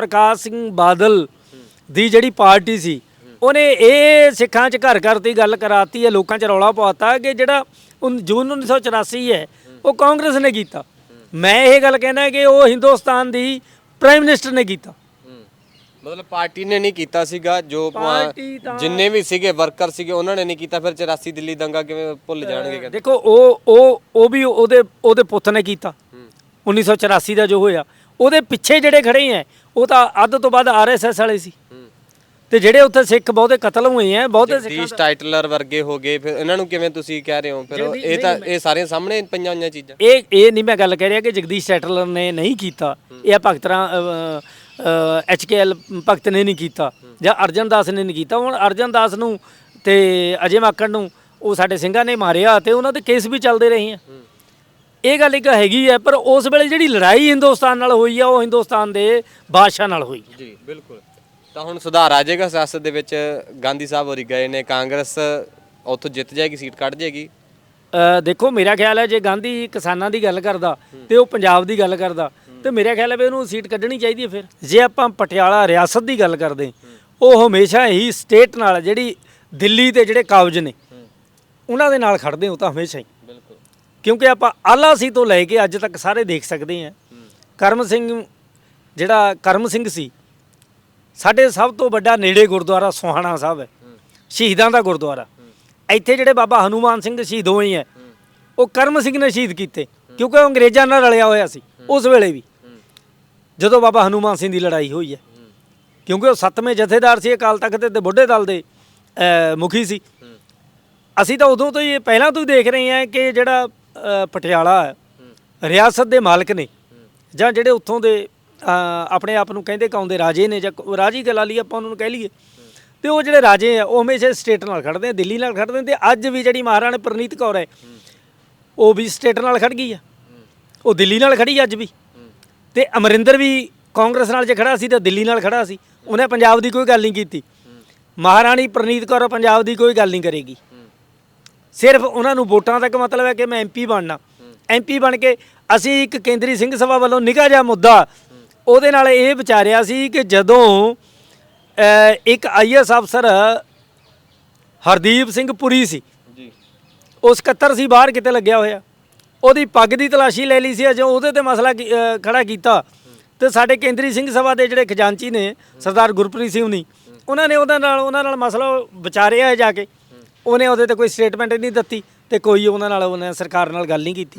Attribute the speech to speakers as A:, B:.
A: ਪ੍ਰਕਾਸ਼ ਸਿੰਘ ਬਾਦਲ ਦੀ ਜਿਹੜੀ ਪਾਰਟੀ ਸੀ ਉਹਨੇ ਇਹ ਸਿੱਖਾਂ 'ਚ ਘਰ ਘਰ ਦੀ ਗੱਲ ਕਰਾਤੀ ਹੈ ਲੋਕਾਂ 'ਚ ਰੌਲਾ ਪਾਤਾ ਕਿ ਜਿਹੜਾ ਜੂਨ 1984 ਹੈ ਉਹ ਕਾਂਗਰਸ ਨੇ ਕੀਤਾ। ਮੈਂ ਇਹ ਗੱਲ ਕਹਿਣਾ ਕਿ ਉਹ ਹਿੰਦੁਸਤਾਨ ਦੀ ਪ੍ਰਾਈਮ ਮਿਨਿਸਟਰ ਨੇ ਕੀਤਾ।
B: ਮਤਲਬ ਪਾਰਟੀ ਨੇ ਨਹੀਂ ਕੀਤਾ ਸੀਗਾ ਜੋ ਜਿੰਨੇ ਵੀ ਸੀਗੇ ਵਰਕਰ ਸੀਗੇ ਉਹਨਾਂ ਨੇ ਨਹੀਂ ਕੀਤਾ ਫਿਰ 84 ਦਿੱਲੀ ਦੰਗਾ ਕਿਵੇਂ ਭੁੱਲ ਜਾਣਗੇ ਕਹਿੰਦੇ।
A: ਦੇਖੋ ਉਹ ਉਹ ਉਹ ਵੀ ਉਹਦੇ ਉਹਦੇ ਪੁੱਤ ਨੇ ਕੀਤਾ। 1984 ਦਾ ਜੋ ਹੋਇਆ ਉਹਦੇ ਪਿੱਛੇ ਜਿਹੜੇ ਖੜੇ ਹੈ ਉਹ ਤਾਂ ਅੱਧ ਤੋਂ ਵੱਧ ਆਰਐਸਐਸ ਵਾਲੇ ਸੀ। ਤੇ ਜਿਹੜੇ ਉੱਥੇ ਸਿੱਖ ਬਹੁਤੇ ਕਤਲ ਹੋਏ ਹੈ ਬਹੁਤੇ ਸਿੱਖਾਂ
B: ਜਗਦੀਸ਼ ਟਾਈਟਲਰ ਵਰਗੇ ਹੋ ਗਏ ਫਿਰ ਇਹਨਾਂ ਨੂੰ ਕਿਵੇਂ ਤੁਸੀਂ ਕਹਿ ਰਹੇ ਹੋ? ਫਿਰ ਇਹ ਤਾਂ ਇਹ ਸਾਰੀਆਂ ਸਾਹਮਣੇ ਪਈਆਂ ਹੋਈਆਂ ਚੀਜ਼ਾਂ।
A: ਇਹ ਇਹ ਨਹੀਂ ਮੈਂ ਗੱਲ ਕਹਿ ਰਿਹਾ ਕਿ ਜਗਦੀਸ਼ ਸੈਟਲਰ ਨੇ ਨਹੀਂ ਕੀਤਾ। ਇਹ ਭਗਤਰਾ ਐਚਕੇਐਲ ਭਗਤ ਨੇ ਨਹੀਂ ਕੀਤਾ। ਜਾਂ ਅਰਜਨ ਦਾਸ ਨੇ ਨਹੀਂ ਕੀਤਾ। ਹੁਣ ਅਰਜਨ ਦਾਸ ਨੂੰ ਤੇ ਅਜੇ ਮਾਕੜ ਨੂੰ ਉਹ ਸਾਡੇ ਸਿੰਘਾਂ ਨੇ ਮਾਰਿਆ ਤੇ ਉਹਨਾਂ ਦੇ ਕੇਸ ਵੀ ਚੱਲਦੇ ਰਹੇ ਆ ਇਹ ਗੱਲ ਇੱਕ ਹੈਗੀ ਹੈ ਪਰ ਉਸ ਵੇਲੇ ਜਿਹੜੀ ਲੜਾਈ ਹਿੰਦੁਸਤਾਨ ਨਾਲ ਹੋਈ ਆ ਉਹ ਹਿੰਦੁਸਤਾਨ ਦੇ ਬਾਦਸ਼ਾਹ ਨਾਲ ਹੋਈ
B: ਜੀ ਬਿਲਕੁਲ। ਤਾਂ ਹੁਣ ਸੁਧਾਰ ਆ ਜਾਏਗਾ ਸਿਆਸਤ ਦੇ ਵਿੱਚ ਗਾਂਧੀ ਸਾਹਿਬ ਹੋਰੀ ਗਏ ਨੇ ਕਾਂਗਰਸ ਉੱਥੋਂ ਜਿੱਤ ਜਾਏਗੀ ਸੀਟ ਕੱਢ ਜਾਏਗੀ?
A: ਅ, ਦੇਖੋ ਮੇਰਾ ਖਿਆਲ ਹੈ ਜੇ ਗਾਂਧੀ ਕਿਸਾਨਾਂ ਦੀ ਗੱਲ ਕਰਦਾ ਤੇ ਉਹ ਪੰਜਾਬ ਦੀ ਗੱਲ ਕਰਦਾ ਤੇ ਮੇਰਾ ਖਿਆਲ ਹੈ ਵੀ ਉਹਨੂੰ ਸੀਟ ਕੱਢਣੀ ਚਾਹੀਦੀ ਹੈ ਫਿਰ। ਜੇ ਆਪਾਂ ਪਟਿਆਲਾ ਰਿਆਸਤ ਦੀ ਗੱਲ ਕਰਦੇ ਉਹ ਹਮੇਸ਼ਾ ਹੀ ਸਟੇਟ ਨਾਲ ਜਿਹੜੀ ਦਿੱਲੀ ਤੇ ਜਿਹੜੇ ਕਾਬਜ ਨੇ ਉਹਨਾਂ ਦੇ ਨਾਲ ਖੜਦੇ ਹੋ ਤਾਂ ਹਮੇਸ਼ਾ ਹੀ।
B: ਬਿਲਕੁਲ।
A: ਕਿਉਂਕਿ ਆਪਾਂ ਆਲਾ ਸੀ ਤੋਂ ਲੈ ਕੇ ਅੱਜ ਤੱਕ ਸਾਰੇ ਦੇਖ ਸਕਦੇ ਹਾਂ। ਕਰਮ ਸਿੰਘ ਜਿਹੜਾ ਕਰਮ ਸਿੰਘ ਸੀ, ਸਾਡੇ ਸਭ ਤੋਂ ਵੱਡਾ ਨੇੜੇ ਗੁਰਦੁਆਰਾ ਸੋਹਾਣਾ ਸਾਹਿਬ ਹੈ। ਸ਼ਹੀਦਾਂ ਦਾ ਗੁਰਦੁਆਰਾ। ਇੱਥੇ ਜਿਹੜੇ ਬਾਬਾ ਹਨੂਮਾਨ ਸਿੰਘ ਸ਼ਹੀਦ ਹੋਏ ਹੈ, ਉਹ ਕਰਮ ਸਿੰਘ ਨੇ ਸ਼ਹੀਦ ਕੀਤੇ, ਕਿਉਂਕਿ ਉਹ ਅੰਗਰੇਜ਼ਾਂ ਨਾਲ ਰਲਿਆ ਹੋਇਆ ਸੀ, ਉਸ ਵੇਲੇ ਵੀ। ਜਦੋਂ ਬਾਬਾ ਹਨੂਮਾਨ ਸਿੰਘ ਦੀ ਲੜਾਈ ਹੋਈ ਹੈ, ਕਿਉਂਕਿ ਉਹ ਸੱਤਵੇਂ ਜਥੇਦਾਰ ਸੀ ਅਕਾਲ ਤਖਤ ਦੇ ਤੇ ਬੁੱਢੇ ਦਲ ਦੇ ਮੁਖੀ ਸੀ। ਅਸੀਂ ਤਾਂ ਉਦੋਂ ਤੋਂ ਹੀ ਪਹਿਲਾਂ ਤੋਂ ਹੀ ਦੇਖ ਰਹੇ ਹਾਂ ਕਿ ਜਿਹੜਾ ਪਟਿਆਲਾ ਰਿਆਸਤ ਦੇ ਮਾਲਕ ਨੇ। ਜਾਂ ਜਿਹੜੇ ਉੱਥੋਂ ਦੇ ਆਪਣੇ ਆਪ ਨੂੰ ਕਹਿੰਦੇ ਕਾਉਂਦੇ ਰਾਜੇ ਨੇ ਜਾਂ ਰਾਜੀ ਗਲਾ ਲਈ ਆਪਾਂ ਉਹਨਾਂ ਨੂੰ ਕਹਿ ਲਈਏ। ਤੇ ਉਹ ਜਿਹੜੇ ਰਾਜੇ ਆ, ਉਹ ਹਮੇਸ਼ਾ ਸਟੇਟ ਨਾਲ ਖੜਦੇ ਆ, ਦਿੱਲੀ ਨਾਲ ਖੜਦੇ ਨੇ ਤੇ ਅੱਜ ਵੀ ਜਿਹੜੀ ਮਹਾਰਾਣੀ ਪ੍ਰਨੀਤ ਕੌਰ ਹੈ, ਉਹ ਵੀ ਸਟੇਟ ਨਾਲ ਖੜ ਗਈ ਆ। ਉਹ ਦਿੱਲੀ ਨਾਲ ਖੜੀ ਅੱਜ ਵੀ। ਤੇ ਅਮਰਿੰਦਰ ਵੀ ਕਾਂਗਰਸ ਨਾਲ ਜੇ ਖੜਾ ਸੀ ਤਾਂ ਦਿੱਲੀ ਨਾਲ ਖੜਾ ਸੀ। ਉਹਨੇ ਪੰਜਾਬ ਦੀ ਕੋਈ ਗੱਲ ਨਹੀਂ ਕੀਤੀ। ਮਹਾਰਾਣੀ ਪ੍ਰਨੀਤ ਕੌਰ ਪੰਜਾਬ ਦੀ ਕੋਈ ਗੱਲ ਨਹੀਂ ਕਰੇਗੀ। ਸਿਰਫ ਉਹਨਾਂ ਨੂੰ ਵੋਟਾਂ ਤੱਕ ਮਤਲਬ ਹੈ ਕਿ ਮੈਂ ਐਮਪੀ ਬਣਨਾ। ਐਮਪੀ ਬਣ ਕੇ ਅਸੀਂ ਇੱਕ ਕੇਂਦਰੀ ਸਿੰਘ ਸਭਾ ਵੱਲੋਂ ਨਿੱਘਾ ਜਿਹਾ ਮੁੱਦਾ ਉਹਦੇ ਨਾਲ ਇਹ ਵਿਚਾਰਿਆ ਸੀ ਕਿ ਜਦੋਂ ਇੱਕ ਆਈਐਸ ਅਫਸਰ ਹਰਦੀਪ ਸਿੰਘ ਪੁਰੀ ਸੀ।
B: ਜੀ।
A: ਉਹ 77 ਸੀ ਬਾਹਰ ਕਿਤੇ ਲੱਗਿਆ ਹੋਇਆ। ਉਹਦੀ ਪੱਗ ਦੀ ਤਲਾਸ਼ੀ ਲੈ ਲਈ ਸੀ ਅਜੇ ਉਹਦੇ ਤੇ ਮਸਲਾ ਖੜਾ ਕੀਤਾ। ਤੇ ਸਾਡੇ ਕੇਂਦਰੀ ਸਿੰਘ ਸਭਾ ਦੇ ਜਿਹੜੇ ਖਜ਼ਾਨਚੀ ਨੇ ਸਰਦਾਰ ਗੁਰਪ੍ਰੀਤ ਸਿੰਘ ਹੁਣੀ ਉਹਨਾਂ ਨੇ ਉਹਦੇ ਨਾਲ ਉਹਨਾਂ ਨਾਲ ਮਸਲਾ ਵਿਚਾਰਿਆ ਜਾ ਕੇ। ਉਹਨੇ ਉਹਦੇ ਤੇ ਕੋਈ ਸਟੇਟਮੈਂਟ ਨਹੀਂ ਦਿੱਤੀ ਤੇ ਕੋਈ ਉਹਨਾਂ ਨਾਲ, ਉਹਨੇ ਸਰਕਾਰ ਨਾਲ ਗੱਲ ਨਹੀਂ ਕੀਤੀ।